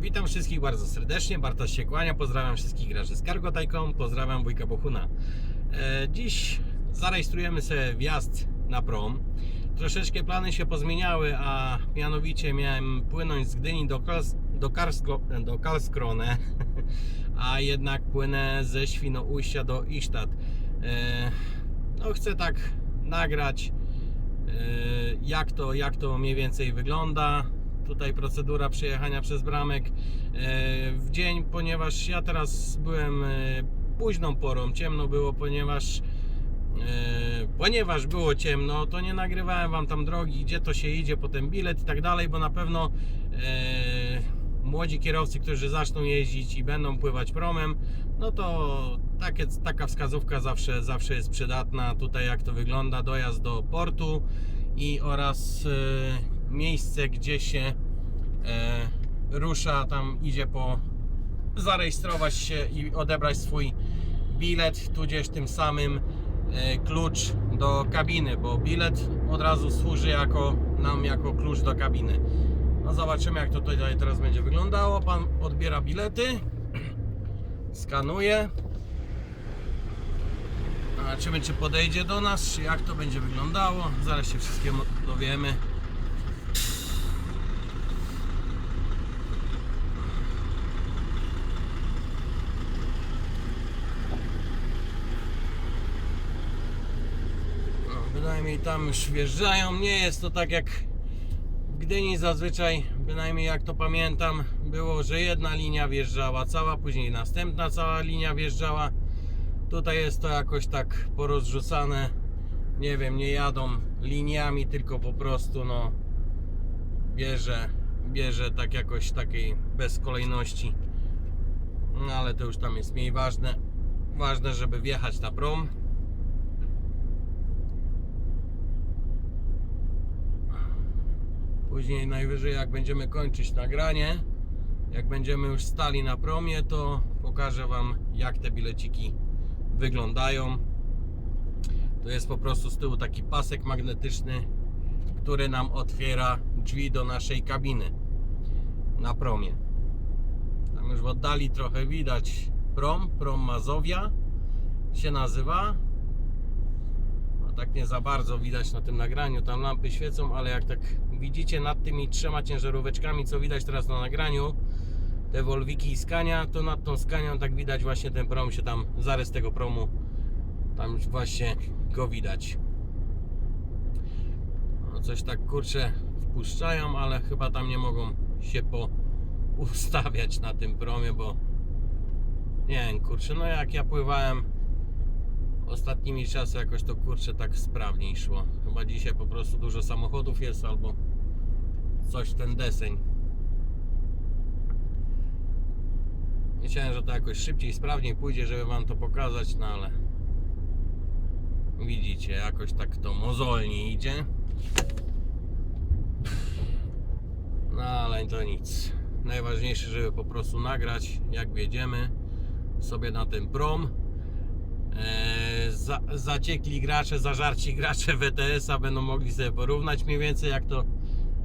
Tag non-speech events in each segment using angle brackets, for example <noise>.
Witam wszystkich bardzo serdecznie, Bartosz się kłania, pozdrawiam wszystkich graczy z Cargo.com, pozdrawiam wujka Bohuna. E, dziś zarejestrujemy sobie wjazd na prom. Troszeczkę plany się pozmieniały, a mianowicie miałem płynąć z Gdyni do, Kals, do, Karsko, do Karlskrone, <laughs> a jednak płynę ze Świnoujścia do Isztat. E, no chcę tak nagrać e, jak to, jak to mniej więcej wygląda. Tutaj procedura przejechania przez bramek e, w dzień, ponieważ ja teraz byłem e, późną porą, ciemno było, ponieważ e, ponieważ było ciemno, to nie nagrywałem wam tam drogi, gdzie to się idzie, potem bilet i tak dalej, bo na pewno młodzi kierowcy, którzy zaczną jeździć i będą pływać promem, no to takie, taka wskazówka zawsze, zawsze jest przydatna. Tutaj jak to wygląda, dojazd do portu i oraz miejsce, gdzie się e, rusza, tam idzie po zarejestrować się i odebrać swój bilet, tudzież tym samym e, klucz do kabiny, bo bilet od razu służy jako nam jako klucz do kabiny. No zobaczymy jak to tutaj teraz będzie wyglądało. Pan odbiera bilety, <clears throat> skanuje. Zobaczymy czy podejdzie do nas, jak to będzie wyglądało. Zaraz się wszystkiego dowiemy. No, bynajmniej tam już wjeżdżają. Nie jest to tak jak w Gdyni zazwyczaj, bynajmniej jak to pamiętam, było, że jedna linia wjeżdżała cała, później następna cała linia wjeżdżała. Tutaj jest to jakoś tak porozrzucane. Nie wiem, nie jadą liniami, tylko po prostu no bierze, bierze tak jakoś takiej bez kolejności. No ale to już tam jest mniej ważne. Ważne, żeby wjechać na prom. Później najwyżej jak będziemy kończyć nagranie, jak będziemy już stali na promie, to pokażę Wam jak te bileciki wyglądają. To jest po prostu z tyłu taki pasek magnetyczny, który nam otwiera drzwi do naszej kabiny na promie. Tam już w oddali trochę widać prom, prom Mazowia się nazywa. No, tak nie za bardzo widać na tym nagraniu, tam lampy świecą, ale jak tak widzicie nad tymi trzema ciężaróweczkami, co widać teraz na nagraniu, te Volviki i Skania, to nad tą Skanią tak widać właśnie ten prom się tam, zarys tego promu, tam właśnie go widać. No coś tak kurczę wpuszczają, ale chyba tam nie mogą się poustawiać na tym promie, bo nie wiem, kurczę, no jak ja pływałem ostatnimi czasy jakoś to kurczę tak sprawniej szło. Chyba dzisiaj po prostu dużo samochodów jest albo coś ten deseń. Myślałem, że to jakoś szybciej, sprawniej pójdzie, żeby wam to pokazać, no ale widzicie, jakoś tak to mozolnie idzie. No ale to nic. Najważniejsze, żeby po prostu nagrać, jak wjedziemy sobie na ten prom. Eee, za, zaciekli gracze, zażarci gracze <laughs> WTS-a będą mogli sobie porównać mniej więcej jak to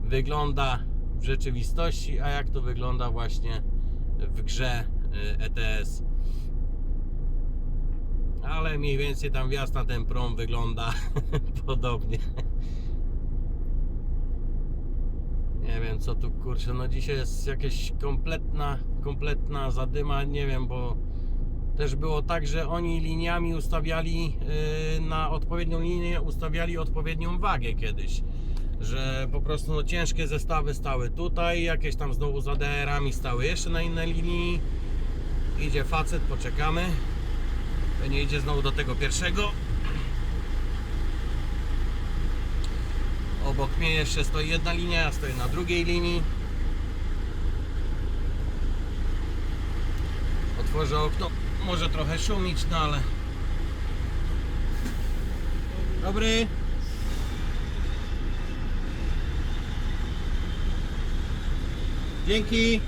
wygląda w rzeczywistości, a jak to wygląda właśnie w grze y, ETS. Ale mniej więcej tam wjazd na ten prom wygląda <laughs> podobnie. Nie wiem co tu kurczę, no dzisiaj jest jakaś kompletna, kompletna zadyma, nie wiem, bo też było tak, że oni liniami ustawiali yy, na odpowiednią linię, ustawiali odpowiednią wagę kiedyś. Że po prostu no, ciężkie zestawy stały tutaj, jakieś tam znowu z ADR-ami stały jeszcze na innej linii. Idzie facet, poczekamy. Nie idzie znowu do tego pierwszego. Obok mnie jeszcze stoi jedna linia, ja stoję na drugiej linii. Otworzę okno. Może trochę szumić, no ale. Dobry. Dzięki.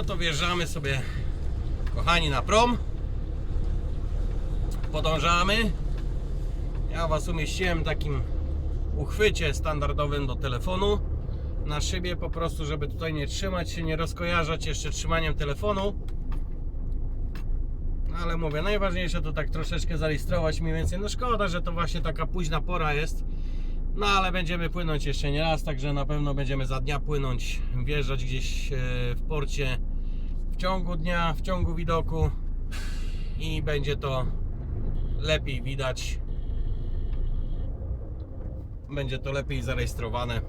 No to wjeżdżamy sobie, kochani, na prom. Podążamy. Ja Was umieściłem takim uchwycie standardowym do telefonu na szybie po prostu, żeby tutaj nie trzymać się, nie rozkojarzać jeszcze trzymaniem telefonu. No ale mówię, najważniejsze to tak troszeczkę zarejestrować mniej więcej. No szkoda, że to właśnie taka późna pora jest. No ale będziemy płynąć jeszcze nie raz, także na pewno będziemy za dnia płynąć, wjeżdżać gdzieś e, w porcie ciągu dnia, w ciągu widoku i będzie to lepiej widać. Będzie to lepiej zarejestrowane.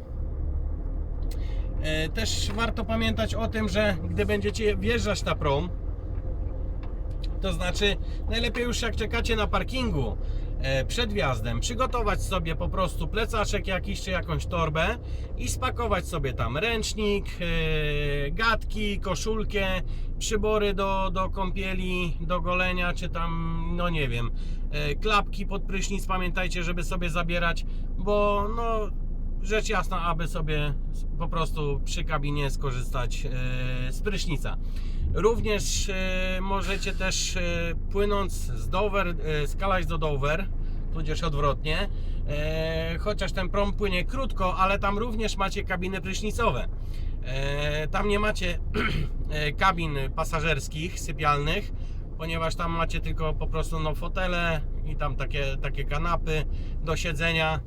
E, Też warto pamiętać o tym, że gdy będziecie wjeżdżać na prom, to znaczy najlepiej już jak czekacie na parkingu przed wjazdem, przygotować sobie po prostu plecaczek jakiś czy jakąś torbę i spakować sobie tam ręcznik, e, gadki, koszulkę, przybory do, do kąpieli, do golenia, czy tam, no nie wiem, e, klapki pod prysznic, pamiętajcie, żeby sobie zabierać, bo no rzecz jasna, aby sobie po prostu przy kabinie skorzystać e, z prysznica. Również e, możecie też e, płynąc z Dover, skalać do Dover, tudzież odwrotnie, chociaż ten prom płynie krótko, ale tam również macie kabiny prysznicowe. Tam nie macie <clears throat> kabin pasażerskich, sypialnych, ponieważ tam macie tylko po prostu no, fotele i tam takie, takie kanapy do siedzenia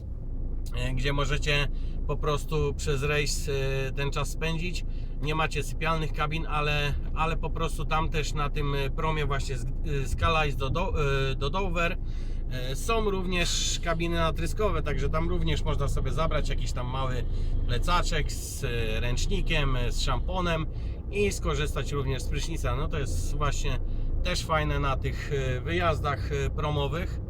gdzie możecie po prostu przez rejs e, ten czas spędzić. Nie macie sypialnych kabin, ale, ale po prostu tam też na tym e, promie właśnie z, e, Calais do, do, e, do Dover e, są również kabiny natryskowe, także tam również można sobie zabrać jakiś tam mały plecaczek z e, ręcznikiem, e, z szamponem i skorzystać również z prysznica. No to jest właśnie też fajne na tych e, wyjazdach e, promowych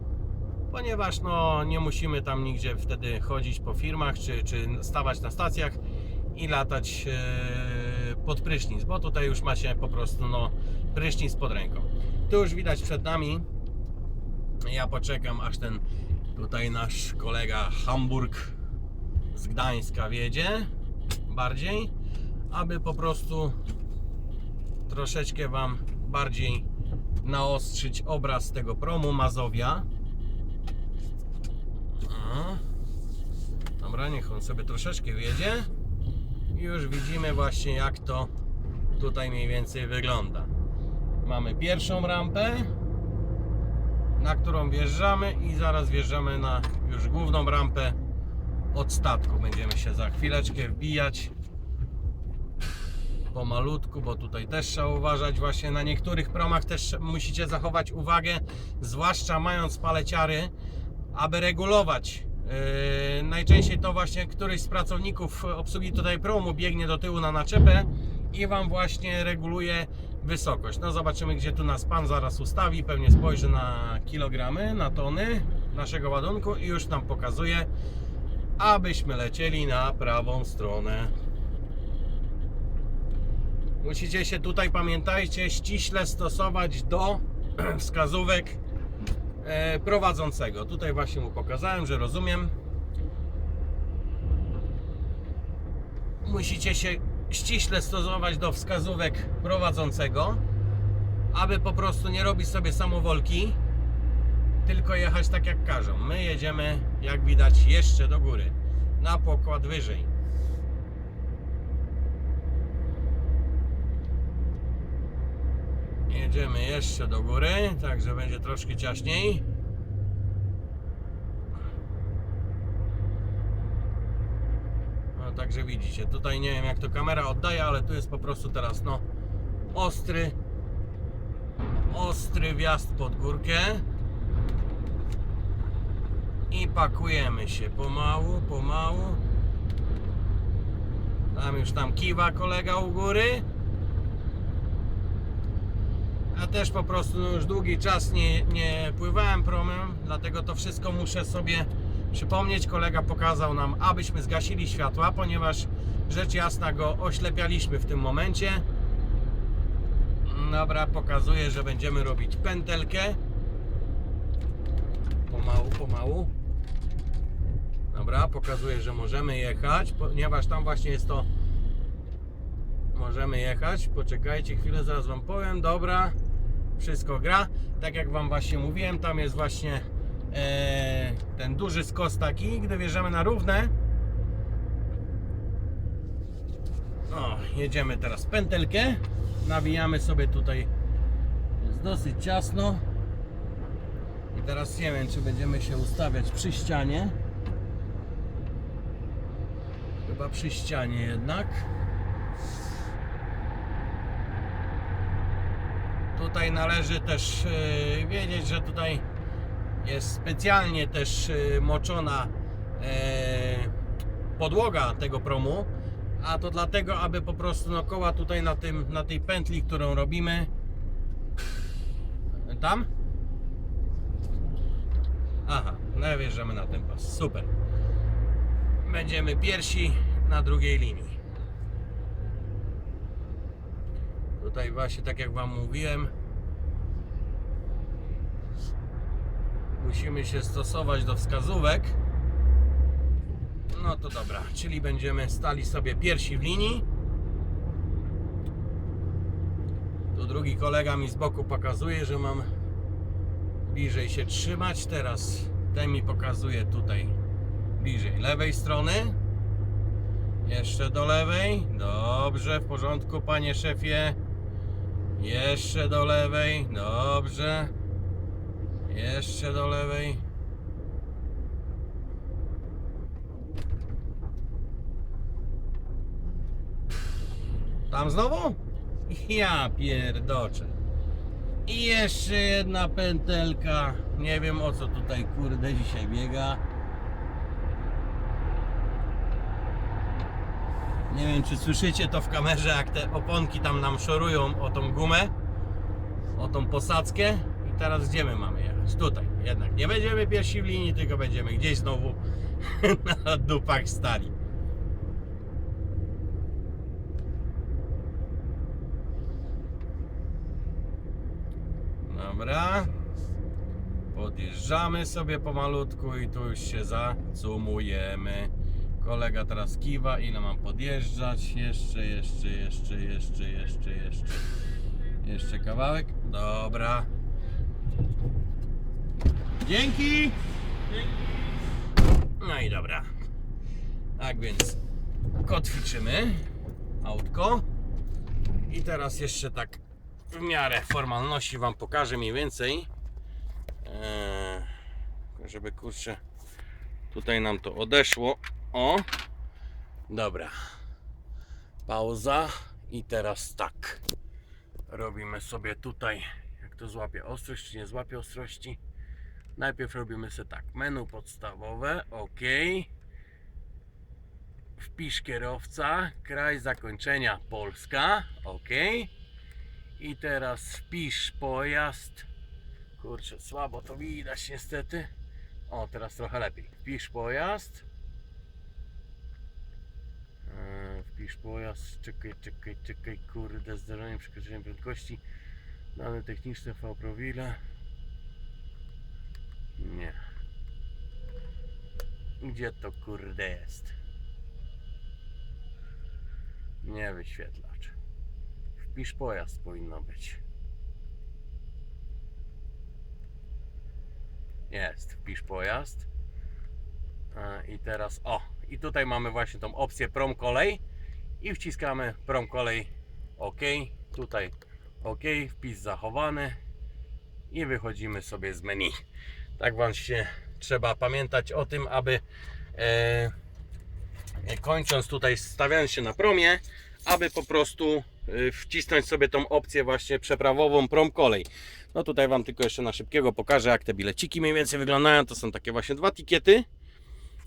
ponieważ no, nie musimy tam nigdzie wtedy chodzić po firmach czy, czy stawać na stacjach i latać e, pod prysznic, bo tutaj już macie po prostu no, prysznic pod ręką. Tu już widać przed nami. Ja poczekam aż ten tutaj nasz kolega Hamburg z Gdańska wiedzie bardziej, aby po prostu troszeczkę Wam bardziej naostrzyć obraz tego promu Mazowia. O. Dobra, niech on sobie troszeczkę wjedzie. I już widzimy właśnie jak to tutaj mniej więcej wygląda. Mamy pierwszą rampę, na którą wjeżdżamy i zaraz wjeżdżamy na już główną rampę od statku. Będziemy się za chwileczkę wbijać pomalutku, bo tutaj też trzeba uważać właśnie na niektórych promach też musicie zachować uwagę, zwłaszcza mając paleciary, aby regulować. Yy, najczęściej to właśnie któryś z pracowników obsługi tutaj promu biegnie do tyłu na naczepę i Wam właśnie reguluje wysokość. No zobaczymy gdzie tu nas Pan zaraz ustawi, pewnie spojrzy na kilogramy, na tony naszego ładunku i już nam pokazuje, abyśmy lecieli na prawą stronę. Musicie się tutaj, pamiętajcie, ściśle stosować do <clears throat> wskazówek prowadzącego. Tutaj właśnie mu pokazałem, że rozumiem. Musicie się ściśle stosować do wskazówek prowadzącego, aby po prostu nie robić sobie samowolki, tylko jechać tak jak każą. My jedziemy, jak widać, jeszcze do góry, na pokład wyżej. Jedziemy jeszcze do góry, także będzie troszkę ciaśniej. No, także widzicie, tutaj nie wiem jak to kamera oddaje, ale tu jest po prostu teraz no ostry ostry wjazd pod górkę. I pakujemy się pomału, pomału. Tam już tam kiwa kolega u góry ja też po prostu no, już długi czas nie, nie pływałem promem, dlatego to wszystko muszę sobie przypomnieć. Kolega pokazał nam, abyśmy zgasili światła, ponieważ rzecz jasna go oślepialiśmy w tym momencie. Dobra, pokazuję, że będziemy robić pętelkę. Pomału, pomału. Dobra, pokazuję, że możemy jechać, ponieważ tam właśnie jest to możemy jechać. Poczekajcie chwilę, zaraz Wam powiem. Dobra, wszystko gra. Tak jak Wam właśnie mówiłem, tam jest właśnie e, ten duży skos taki. Gdy wjeżdżamy na równe, o, jedziemy teraz pętelkę. Nawijamy sobie tutaj. Jest dosyć ciasno. I teraz nie wiem, czy będziemy się ustawiać przy ścianie. Chyba przy ścianie jednak. Tutaj należy też e, wiedzieć, że tutaj jest specjalnie też e, moczona e, podłoga tego promu, a to dlatego, aby po prostu no, koła tutaj na, tym, na tej pętli, którą robimy tam Aha, no wjeżdżamy na ten pas. Super. Będziemy pierwsi na drugiej linii. Tutaj właśnie tak jak Wam mówiłem musimy się stosować do wskazówek. No to dobra, czyli będziemy stali sobie pierwsi w linii. Tu drugi kolega mi z boku pokazuje, że mam bliżej się trzymać. Teraz ten mi pokazuje tutaj bliżej lewej strony. Jeszcze do lewej. Dobrze, w porządku, panie szefie. Jeszcze do lewej. Dobrze. Jeszcze do lewej. Tam znowu? Ja pierdoczę. I jeszcze jedna pętelka. Nie wiem o co tutaj kurde dzisiaj biega. Nie wiem czy słyszycie to w kamerze jak te oponki tam nam szorują o tą gumę. O tą posadzkę. I teraz gdzie my mamy jechać? Tutaj. Jednak nie będziemy pierwsi w linii, tylko będziemy gdzieś znowu <laughs> na dupach stali. Dobra. Podjeżdżamy sobie pomalutku i tu już się zacumujemy. Kolega teraz kiwa, ile mam podjeżdżać? Jeszcze, jeszcze, jeszcze, jeszcze, jeszcze, jeszcze. Jeszcze kawałek. Dobra. Dzięki! No i dobra. Tak więc kotwiczymy autko. I teraz jeszcze tak w miarę formalności Wam pokażę mniej więcej. Eee, żeby kurczę tutaj nam to odeszło. O! Dobra. Pauza. I teraz tak. Robimy sobie tutaj, jak to złapie ostrość, czy nie złapie ostrości. Najpierw robimy sobie tak. Menu podstawowe. OK. Wpisz kierowca. Kraj zakończenia Polska. OK. I teraz wpisz pojazd. Kurczę, słabo to widać niestety. O, teraz trochę lepiej. Wpisz pojazd. Eee, Wpisz pojazd. Czekaj, czekaj, czekaj. Kurde, zdarzenie przekroczenia prędkości. Dane techniczne V profile. Nie. Gdzie to kurde jest? Nie wyświetlacz. Wpisz pojazd powinno być. Jest, wpisz pojazd. A, I teraz, o, i tutaj mamy właśnie tą opcję prom kolej i wciskamy prom kolej OK. Tutaj OK, wpis zachowany i wychodzimy sobie z menu. Tak właśnie trzeba pamiętać o tym, aby e, e, kończąc tutaj, stawiając się na promie, aby po prostu y, wcisnąć sobie tą opcję właśnie przeprawową prom kolej. No tutaj Wam tylko jeszcze na szybkiego pokażę jak te bileciki mniej więcej wyglądają. To są takie właśnie dwa tikiety.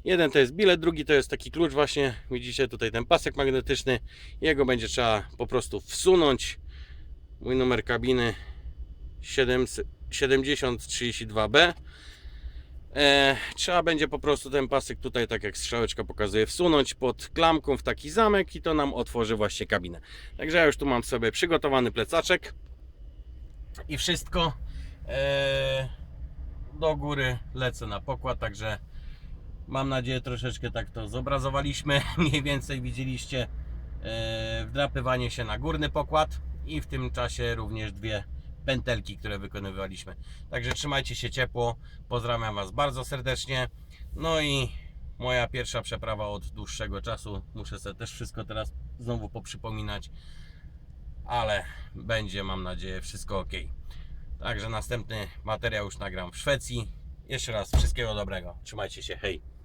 Jeden to jest bilet, drugi to jest taki klucz właśnie. Widzicie tutaj ten pasek magnetyczny. Jego będzie trzeba po prostu wsunąć. Mój numer kabiny 7032B. E, trzeba będzie po prostu ten pasek tutaj, tak jak strzałeczka pokazuje, wsunąć pod klamką w taki zamek i to nam otworzy właśnie kabinę. Także ja już tu mam sobie przygotowany plecaczek i wszystko. E, do góry lecę na pokład, także mam nadzieję troszeczkę tak to zobrazowaliśmy. <laughs> Mniej więcej widzieliście e, wdrapywanie się na górny pokład i w tym czasie również dwie pętelki, które wykonywaliśmy. Także trzymajcie się ciepło, pozdrawiam Was bardzo serdecznie. No i moja pierwsza przeprawa od dłuższego czasu. Muszę sobie też wszystko teraz znowu poprzypominać, ale będzie, mam nadzieję, wszystko ok. Także następny materiał już nagram w Szwecji. Jeszcze raz wszystkiego dobrego. Trzymajcie się, hej.